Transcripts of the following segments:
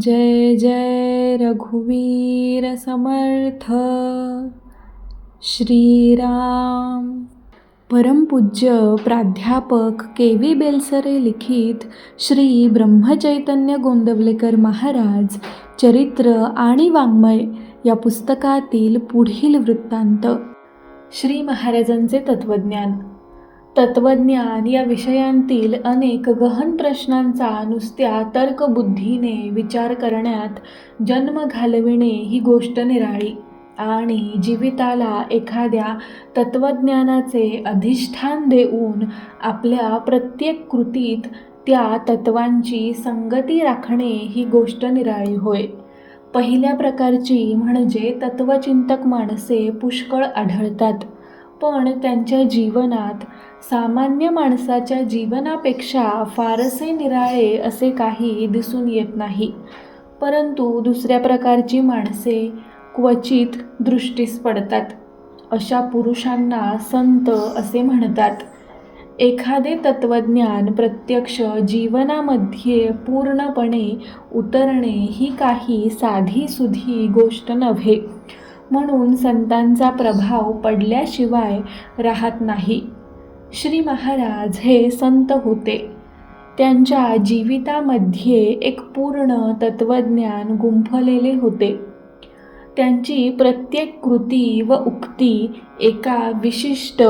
जय जय रघुवीर समर्थ। श्रीराम। परमपूज्य प्राध्यापक के व्ही बेलसरे लिखित श्री ब्रह्मचैतन्य गोंदवलेकर महाराज चरित्र आणि वाङ्मय या पुस्तकातील पुढील वृत्तांत. श्री महाराजांचे तत्वज्ञान. तत्वज्ञान या विषयांतील अनेक गहन प्रश्नांचा नुसत्या तर्कबुद्धीने विचार करण्यात जन्म घालविणे ही गोष्ट निराळी. आणि जीविताला एखाद्या तत्वज्ञानाचे अधिष्ठान देऊन आपल्या प्रत्येक कृतीत त्या तत्वांची संगती राखणे ही गोष्ट निराळी होय. पहिल्या प्रकारची म्हणजे तत्वचिंतक माणसे पुष्कळ आढळतात. पण त्यांच्या जीवनात सामान्य माणसाच्या जीवनापेक्षा फारसे निराळे असे काही दिसून येत नाही. परंतु दुसऱ्या प्रकारची माणसे क्वचित दृष्टीस पडतात. अशा पुरुषांना संत असे म्हणतात. एखादे तत्वज्ञान प्रत्यक्ष जीवनामध्ये पूर्णपणे उतरणे ही काही साधीसुधी गोष्ट नव्हे. म्हणून संतांचा प्रभाव पडल्याशिवाय राहत नाही. श्री महाराज हे संत होते. त्यांच्या जीवितामध्ये एक पूर्ण तत्वज्ञान गुंफलेले होते. त्यांची प्रत्येक कृती व उक्ती एका विशिष्ट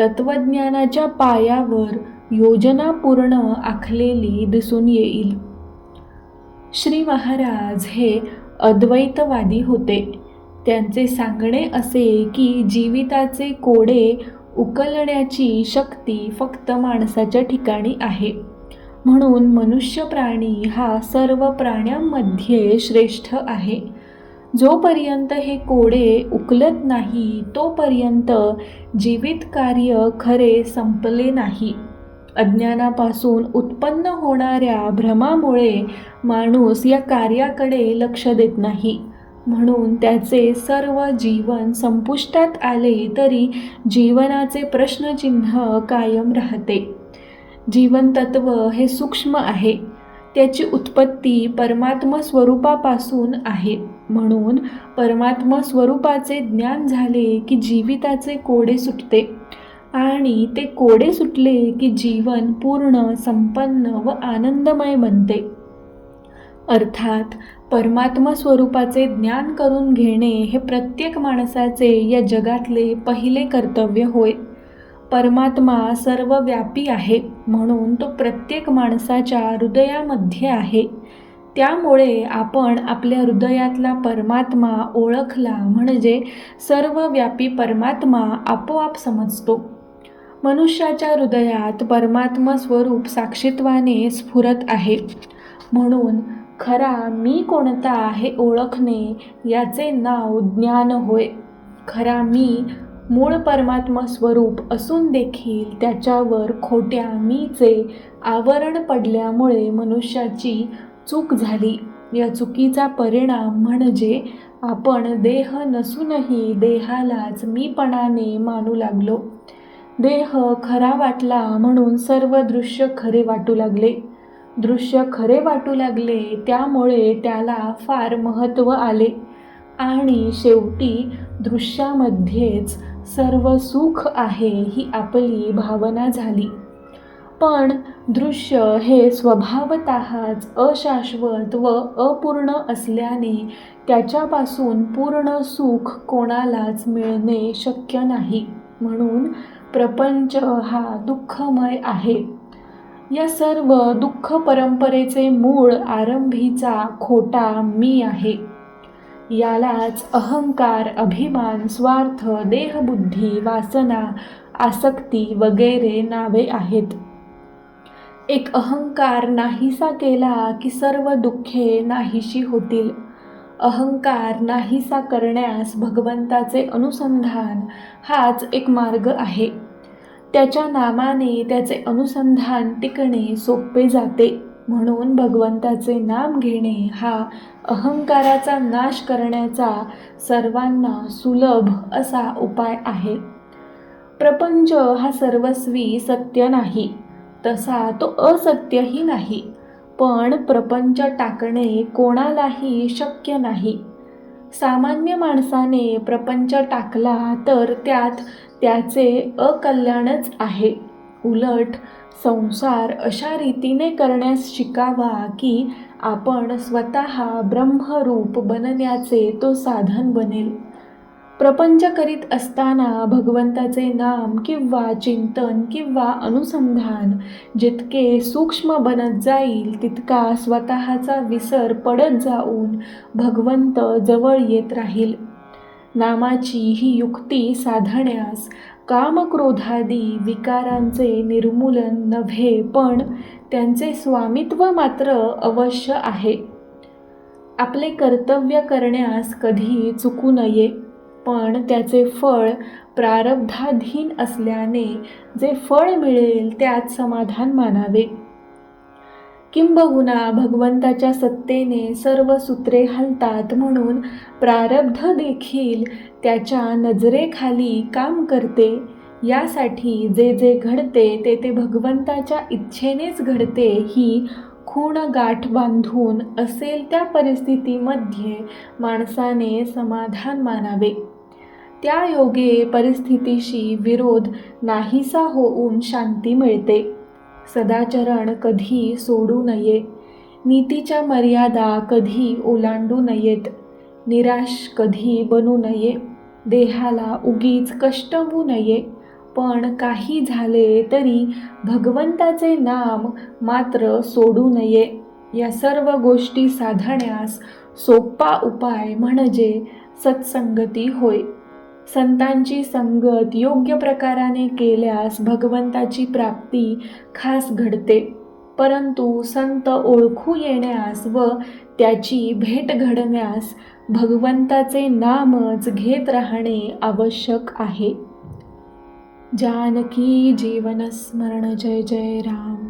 तत्वज्ञानाच्या पायावर योजनापूर्ण आखलेली दिसून येईल. श्री महाराज हे अद्वैतवादी होते. त्यांचे सांगणे असे की जीविताचे कोडे उकलण्याची शक्ती फक्त माणसाच्या ठिकाणी आहे. म्हणून मनुष्य प्राणी हा सर्व प्राण्यांमध्ये श्रेष्ठ आहे. जोपर्यंत हे कोडे उकलत नाही तोपर्यंत जीवित कार्य खरे संपले नाही. अज्ञानापासून उत्पन्न होणाऱ्या भ्रमामुळे माणूस या कार्याकडे लक्ष देत नाही. म्हणून त्याचे सर्व जीवन संपुष्टात आले तरी जीवनाचे प्रश्नचिन्ह कायम राहते. जीवनतत्व हे सूक्ष्म आहे. त्याची उत्पत्ती परमात्म स्वरूपापासून आहे. म्हणून परमात्म स्वरूपाचे ज्ञान झाले की जीविताचे कोडे सुटते आणि ते कोडे सुटले की जीवन पूर्ण संपन्न व आनंदमय बनते. अर्थात परमात्मा स्वरूपाचे ज्ञान करून घेणे हे प्रत्येक माणसाचे या जगातले पहिले कर्तव्य होय. परमात्मा सर्वव्यापी आहे म्हणून तो प्रत्येक माणसाच्या हृदयामध्ये आहे. त्यामुळे आपण आपल्या हृदयातला परमात्मा ओळखला म्हणजे सर्वव्यापी परमात्मा आपोआप समजतो. मनुष्याच्या हृदयात परमात्मा स्वरूप साक्षित्वाने स्फुरत आहे. म्हणून खरा मी कोणता हे ओळखणे याचे नाव ज्ञान होय. खरा मी मूळ परमात्मा स्वरूप असून देखील त्याच्यावर खोट्या मीचे आवरण पडल्यामुळे मनुष्याची चूक झाली. या चुकीचा परिणाम म्हणजे आपण देह नसूनही देहालाच मीपणाने मानू लागलो. देह खरा वाटला म्हणून सर्व दृश्य खरे वाटू लागले. दृश्य खरे वाटू लागले त्यामुळे त्याला फार महत्त्व आले. आणि शेवटी दृश्यामध्येच सर्व सुख आहे ही आपली भावना झाली. पण दृश्य हे स्वभावतःच अशाश्वत व अपूर्ण असल्याने त्याच्यापासून पूर्ण सुख कोणालाच मिळणे शक्य नाही. म्हणून प्रपंच हा दुःखमय आहे. या सर्व दुःख परंपरेचे मूळ आरंभीचा खोटा मी आहे. यालाच अहंकार अभिमान स्वार्थ देहबुद्धी वासना आसक्ती वगैरे नावे आहेत. एक अहंकार नाहीसा केला की सर्व दुःखे नाहीशी होतील. अहंकार नाहीसा करण्यास भगवंताचे अनुसंधान हाच एक मार्ग आहे. त्याच्या नामाने त्याचे अनुसंधान टिकणे सोपे जाते. म्हणून भगवंताचे नाम घेणे हा अहंकाराचा नाश करण्याचा सर्वांना सुलभ असा उपाय आहे. प्रपंच हा सर्वस्वी सत्य नाही. तसा तो असत्यही नाही. पण प्रपंच टाकणे कोणालाही शक्य नाही. सामान्य माणसाने प्रपंच टाकला तर त्यात त्याचे अकल्याणच आहे. उलट संसार अशा रीतीने करण्यास शिकावा की आपण स्वतः ब्रह्मरूप बनण्याचे तो साधन बनेल. प्रपंच करीत असताना भगवंताचे नाम किंवा चिंतन किंवा अनुसंधान जितके सूक्ष्म बनत जाईल तितका स्वतःचा विसर पडत जाऊन भगवंत जवळ येत राहील. नामाची ही युक्ती साधण्यास कामक्रोधादी विकारांचे निर्मूलन नव्हे पण त्यांचे स्वामित्व मात्र अवश्य आहे. आपले कर्तव्य करण्यास कधी चुकू नये. पण त्याचे फळ प्रारब्धाधीन असल्याने जे फळ मिळेल त्यात समाधान मानावे. किंबहुना भगवंताच्या सत्तेने सर्व सूत्रे हलतात म्हणून प्रारब्ध देखील त्याच्या नजरेखाली काम करते. यासाठी जे जे घडते ते ते भगवंताच्या इच्छेनेच घडते ही खूण गाठ बांधून असेल त्या परिस्थितीमध्ये माणसाने समाधान मानावे. त्या योगे परिस्थितीशी विरोध नाहीसा होऊन शांती मिळते. सदाचरण कधी सोडू नये. नीतीच्या मर्यादा कधी ओलांडू नयेत. निराश कधी बनू नये. देहाला उगीच कष्ट होऊ नये. पण काही झाले तरी भगवंताचे नाम मात्र सोडू नये. या सर्व गोष्टी साधण्यास सोपा उपाय म्हणजे सत्संगती होय. संतांची संगत योग्य प्रकाराने केल्यास भगवंताची प्राप्ती खास घडते. परंतु संत ओळखू येण्यास व त्याची भेट घडण्यास भगवंताचे नामच घेत राहणे आवश्यक आहे. जानकी जीवनस्मरण जय जय राम.